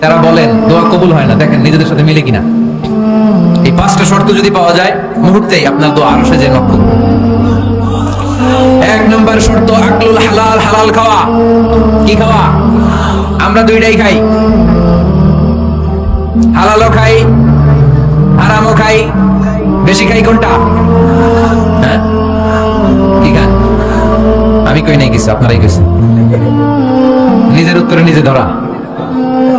তারা বলেন দোয়া কবুল হয় না, দেখেন নিজেদের সাথে মিলে কিনা? এই পাঁচটা শর্ত যদি পাওয়া যায়, মুহূর্তেই আপনার দোয়া আরও সেজে নক্ষ এক নম্বর শর্ত, আকলুল হালাল হালাল খাওয়া। কি খাওয়া? আমরা দুইটাই খাই। হালালও খাই, হারামও খাই। বেশি খাই কোনটা? হ্যাঁ? কি খান? আমি কই নাই কিছু, আপনারাই কইছেন। নিজের উত্তরে নিজে ধরা।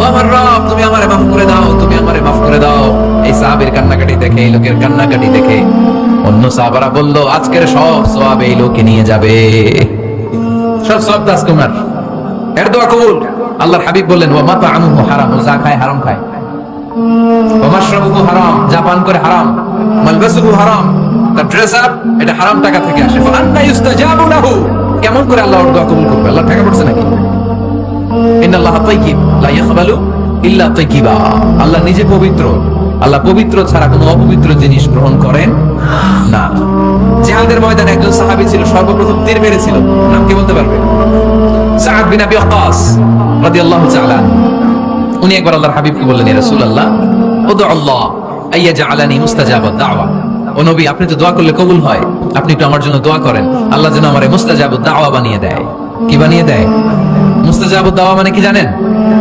ও আমার রব, তুমি আমারে মাফ করে দাও, তুমি আমারে মাফ করে দাও। এই সাহাবীর কান্নাকাটি দেখে, এই লোকের কান্নাকাটি দেখে। অন্য সাহাবারা বলল, আজকের সব সওয়াব এই লোকে নিয়ে যাবে। সব সব দাস কুমার, এর দোয়া কবুল। আল্লাহর হাবিব বললেন, ওয়া মাতা আমুহু হারাম যা খায় হারাম খায়। ওয়া মাশরাবুহু হারাম, যা পান করে হারাম। মালবাসুহু হারাম, তার ড্রেস আপ এটা হারাম টাকা থেকে আসে। ফান্না ইউস্তাজাবু লাহু। কেমন করে আল্লাহ ওর দোয়া কবুল করবে? আল্লাহ টাকা পড়ছে নাকি? আল্লাহ নিজে পবিত্র। আল্লাহ পবিত্র ছাড়া কোনো অপবিত্র জিনিস গ্রহণ করেন না। জিহাদের ময়দানে একজন সাহাবী ছিল, সর্বপ্রথম তীর মেরেছিল। নাম কি বলতে পারবে? আল্লাহ তো দোয়া করলে কবুল হয়। আপনি আমার জন্য দোয়া করেন। আল্লাহ যেন আমারে মুস্তাজাবুদ দাওয়া বানিয়ে দেয়। কি বানিয়ে দেয়? মুস্তাজাবুদ দাওয়া মানে কি জানেন?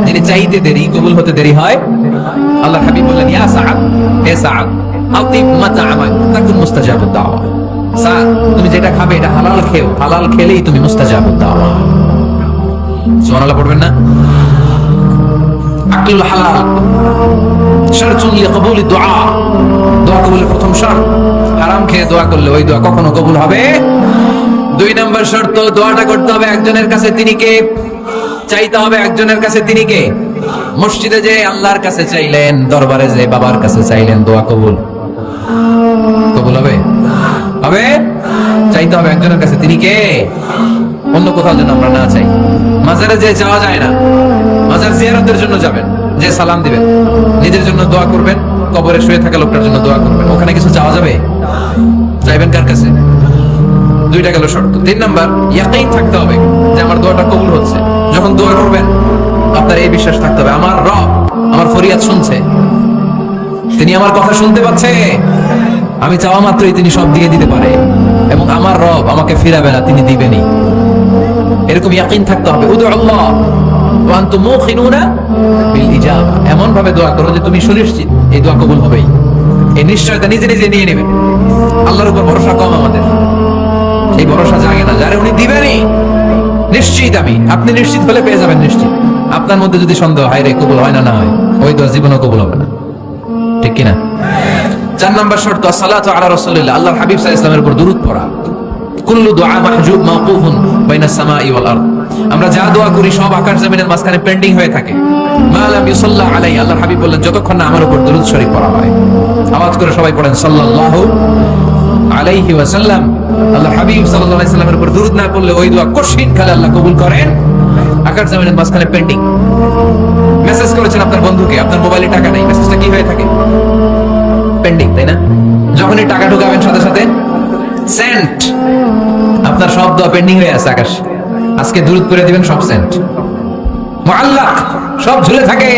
যিনি চাইতে দেরি, কবুল হতে দেরি হয়। আল্লাহর হাবিব বললেন, ইয়া সাআদ, হে সাআদ আতিব মাতাআমাক তাকুন মুস্তাজাবুদ দাওয়া। সাআদ, তুমি যেটা খাবে এটা হালাল খেও। হালাল খেলেই তুমি মুস্তাজাবুদ দাওয়া। পড়বেন না? হালাল লিকবুলি দোয়া কবুলের প্রথম শর্ত, হারাম খেয়ে দোয়া করলে ওই দোয়া কখনো কবুল হবে? দুই নম্বর শর্ত, দোয়াটা করতে হবে একজনের কাছে, তিনি কে? চাইতে হবে একজনের কাছে, তিনি কে? মসজিদে যে আল্লাহর কাছে চাইলেন, দরবারে যে বাবার কাছে চাইলেন, দোয়া কবুল। কবুল হবে? হবে? চাইতে হবে একজনের কাছে, তিনি কে? অন্য কোথাও যেন আমরা না চাই। মাজারে যে যাওয়া যায় না, মাজার জিয়ারতের জন্য যাবেন, যে সালাম দিবেন, নিজের জন্য দোয়া করবেন, কবরে শুয়ে থাকা লোকটার জন্য দোয়া করবেন, ওখানে কিছু চাওয়া যাবে? দুইটা গেল শর্ত। তিন নাম্বার ইয়াকাইন থাকতে হবে যে আমার দোয়াটা কবুল হচ্ছে। যখন দোয়া করবেন, আপনার এই বিশ্বাস থাকতে হবে। আমার রব আমার ফরিয়াদ শুনছে। তিনি আমার কথা শুনতে পাচ্ছে। আমি চাওয়া মাত্রই তিনি সব দিয়ে দিতে পারে। এবং আমার রব আমাকে ফিরাবে না, তিনি দিবেনই। এরকম ইয়াকিন থাকতে হবে। উদু আল্লাহ ওয়া আনতুম মুখিনুনা বিল ইজাবা। এমন ভাবে দোয়া করো যে তুমি সুনিশ্চিত এই দোয়া কবুল হবেই। এই নিশ্চয়তা নিজে নিজে নিয়ে নেবে। আল্লাহর উপর ভরসা কম আমাদের। এই ভরসা জাগে না, যারে উনি দিবেনই। নিশ্চিত আমি। আপনি নিশ্চিত হলে পেয়ে যাবেন নিশ্চিত। আপনার মধ্যে যদি সন্দেহ, হয় রে, কবুল হয় না না হয়, ওই দোয়া জীবনও কবুল হবে না। ঠিক কিনা? চার নম্বর শর্ত সালাতু আলা রাসূলিল্লাহ। আল্লাহর হাবিব সাল্লাল্লাহু ইসলামের উপর দুরূদ পড়া। কুল্লু মাহজুব বাইনা আমরা যা দোয়া করি, সব আকাশ জমিনের মাঝখানে পেন্ডিং হয়ে থাকে। মা লাম আলাই হাবিব বললেন, যতক্ষণ না আমার উপর দুরূদ শরীফ পড়া হয়। আওয়াজ করে সবাই পড়েন, সাল্লাল্লাহু আলাইহি ওয়াসাল্লাম, আল্লাহর হাবিব সাল্লাল্লাহু আলাইহি সাল্লামের উপর দুরূদ না পড়লে ওই দোয়া কঠিন কালে আল্লাহ কবুল করেন। আকাশ জমিনের মাঝখানে পেন্ডিং মেসেজ করেছেন আপনার বন্ধুকে, আপনার মোবাইলে টাকা নেই। মেসেজটা কি হয়ে থাকে? পেন্ডিং তাই না? যখনই টাকা ঢুকাবেন সাথে সাথে সেন্ট আপনার সব দোয়া পেন্ডিং হয়ে আছে আকাশ। আজকে দূরত করে দিবেন, সব সেন্ট মুআল্লাক, সব ঝুলে থাকে।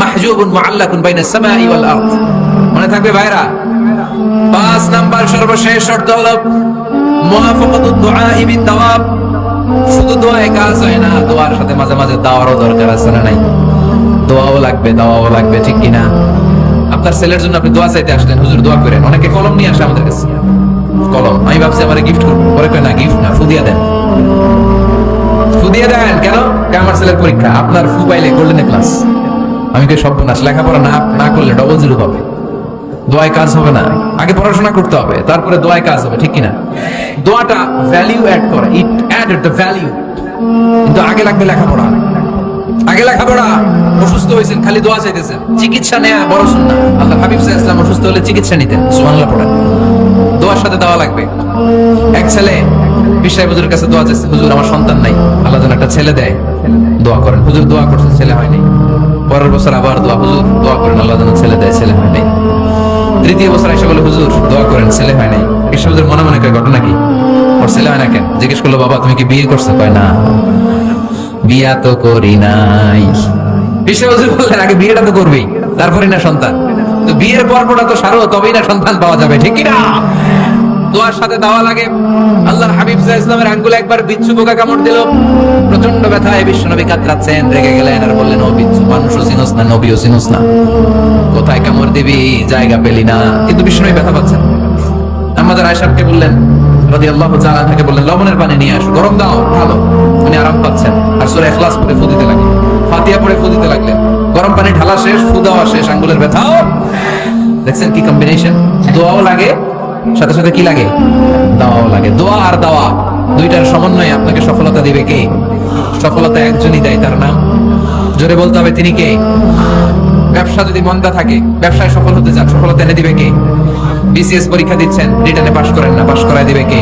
মাহজুবুন মুআল্লাকুন বাইনা সামাই ওয়াল আরদ। মনে থাকবে ভাইরা পাঁচ নাম্বার সর্বশেষ শর্ত হলো মুওয়াফাকাতুদ দুআ বিদ দাওয়াব শুধু দোয়ায় কাজ হয় না, দোয়ার সাথে মাঝে মাঝে দাওয়ারও দরকার আছে না নাই? দোয়াও লাগবে, দাওয়াও লাগবে, ঠিক কিনা? আপনার ছেলের জন্য আপনি দোয়া চাইতে আসলেন, হুজুর দোয়া করেন। অনেকে কলম নিয়ে আসে আমাদের কাছে। কলম, আমি ভাবছি আমার গিফট করব পরে কয় না গিফট না ফুদিয়া দেন। ফুদিয়া দেন, কেন? আমার ছেলের পরীক্ষা? আপনার ফু পাইলে গোল্ডেন ক্লাস আমি কে সব লেখাপড়া না না করলে ডবল জিরো পাবে? দোয়ায় কাজ হবে না। আগে পড়াশোনা করতে হবে, তারপরে দোয়ায় কাজ হবে, ঠিক কিনা? দোয়াটা ভ্যালিউ অ্যাড করে ইট অ্যাড দ্য ভ্যালিউ কিন্তু আগে লাগবে লেখাপড়া। আগে লেখাপড়া, অসুস্থ হয়েছেন, খালি দোয়া চাইতেছেন। চিকিৎসা নেয়া বড় সুন্নাহ আল্লাহ হাবিব সাল্লাল্লাহু ইসলাম অসুস্থ হলে চিকিৎসা নিতেন, সুবহানাল্লাহ পড়েন। দোয়ার সাথে দেওয়া লাগবে। এক ছেলে বিশাই হুজুরের কাছে দোয়া চাইছে, হুজুর, আমার সন্তান নাই। আল্লাহ যেন একটা ছেলে দেয়, দোয়া করেন। হুজুর দোয়া করছে ছেলে হয়নি। পরের বছর আবার দোয়া, হুজুর দোয়া করেন, আল্লাহ যেন ছেলে দেয়, ছেলে হয় তৃতীয় বছর এসে বলে, হুজুর, দোয়া করেন, ছেলে হয় নাই। বিশাই মনে মনে কয়, ঘটনা কি? ওর ছেলে হয় না কেন? জিজ্ঞেস করল, বাবা, তুমি কি বিয়ে করছ? কয়, না। বিয়া তো করি নাই। বিশাই বললেন, আগে বিয়েটা তো করবেই তারপরে না সন্তান। তো বিয়ের পর্বটা তো সারো, তবেই না সন্তান পাওয়া যাবে, ঠিক কিনা দোয়ার সাথে দেওয়া লাগে আল্লাহর হাবিব ইসলামের আঙ্গুলে একবার বিচ্ছু পোকা কামড় দিল। প্রচণ্ড ব্যথায় বিশ্ব নবী কাতরাচ্ছেন, রেগে গেলেন আর বললেন, ও বিচ্ছু, মানুষও না, নবীও চিনোস না। কোথায় কামড় দিবি, জায়গা পেলি না। কিন্তু বিশ্ব নবী ব্যথা পাচ্ছেন আমাদের আয়সাবকে বললেন আল্লাহ বললেন, লবণের পানি নিয়ে আসো, গরম দাও, ভালো। উনি আরাম পাচ্ছেন আর সুরে এখলাস পরে ফু লাগলেন ফাতিয়া পরে ফু দিতে লাগলেন। গরম পানি ঢালা শেষ, ফু শেষ, আঙ্গুলের ব্যথাও। দেখছেন কি কম্বিনেশন দোয়াও লাগে সাথে সাথে কি লাগে? দাওয়াও লাগে। দোয়া আর দাওয়া, দুইটার সমন্বয়ে আপনাকে সফলতা দিবে কে? সফলতা একজনই দেয় তার নাম। জোরে বলতে হবে, তিনি কে? ব্যবসা যদি মন্দা থাকে, ব্যবসায় সফল হতে চান, সফলতা এনে দিবে কে? বিসিএস পরীক্ষা দিচ্ছেন, রিটার্নে পাশ করেন না, পাশ করায় দিবে কে?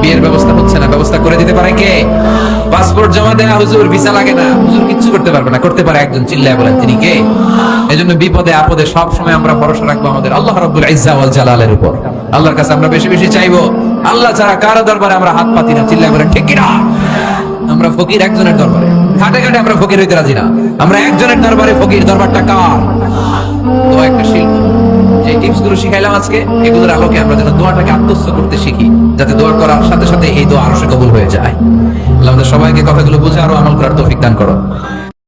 বিয়ের ব্যবস্থা হচ্ছে না। ব্যবস্থা করে দিতে পারে কে? পাসপোর্ট জমা দেয়া, হুজুর, ভিসা লাগে না। হুজুর কিচ্ছু করতে পারবে না। করতে পারে একজন, চিল্লায় বলেন তিনি কে? এজন্য বিপদে, আপদে সব সময় আমরা ভরসা রাখব আমাদের আল্লাহ রাব্বুল ইজ্জা ওয়াল জালালের উপর। আল্লাহর কাছে আমরা বেশি বেশি চাইব। আল্লাহ ছাড়া কারও দরবারে আমরা হাত পাতি না। চিল্লায় বলেন, ঠিক কিনা? আমরা ফকির একজনের দরবারে। ঘাটে ঘাটে আমরা ফকির হইতে রাজি না। আমরা একজনের দরবারে ফকির। দরবারটা কার? তো একটা শিল্প। যে টিপসগুলো শিখাইলাম আজকে, এগুলোর আলোকে আমরা যেন দোয়াটাকে আত্মস্থ করতে শিখি, যাতে দোয়া করার সাথে সাথে এই দোয়া আরও কবুল হয়ে যায়। আল্লাহ আমাদের সবাইকে কথাগুলো বুঝে আরও আমল করার তৌফিক দান করো।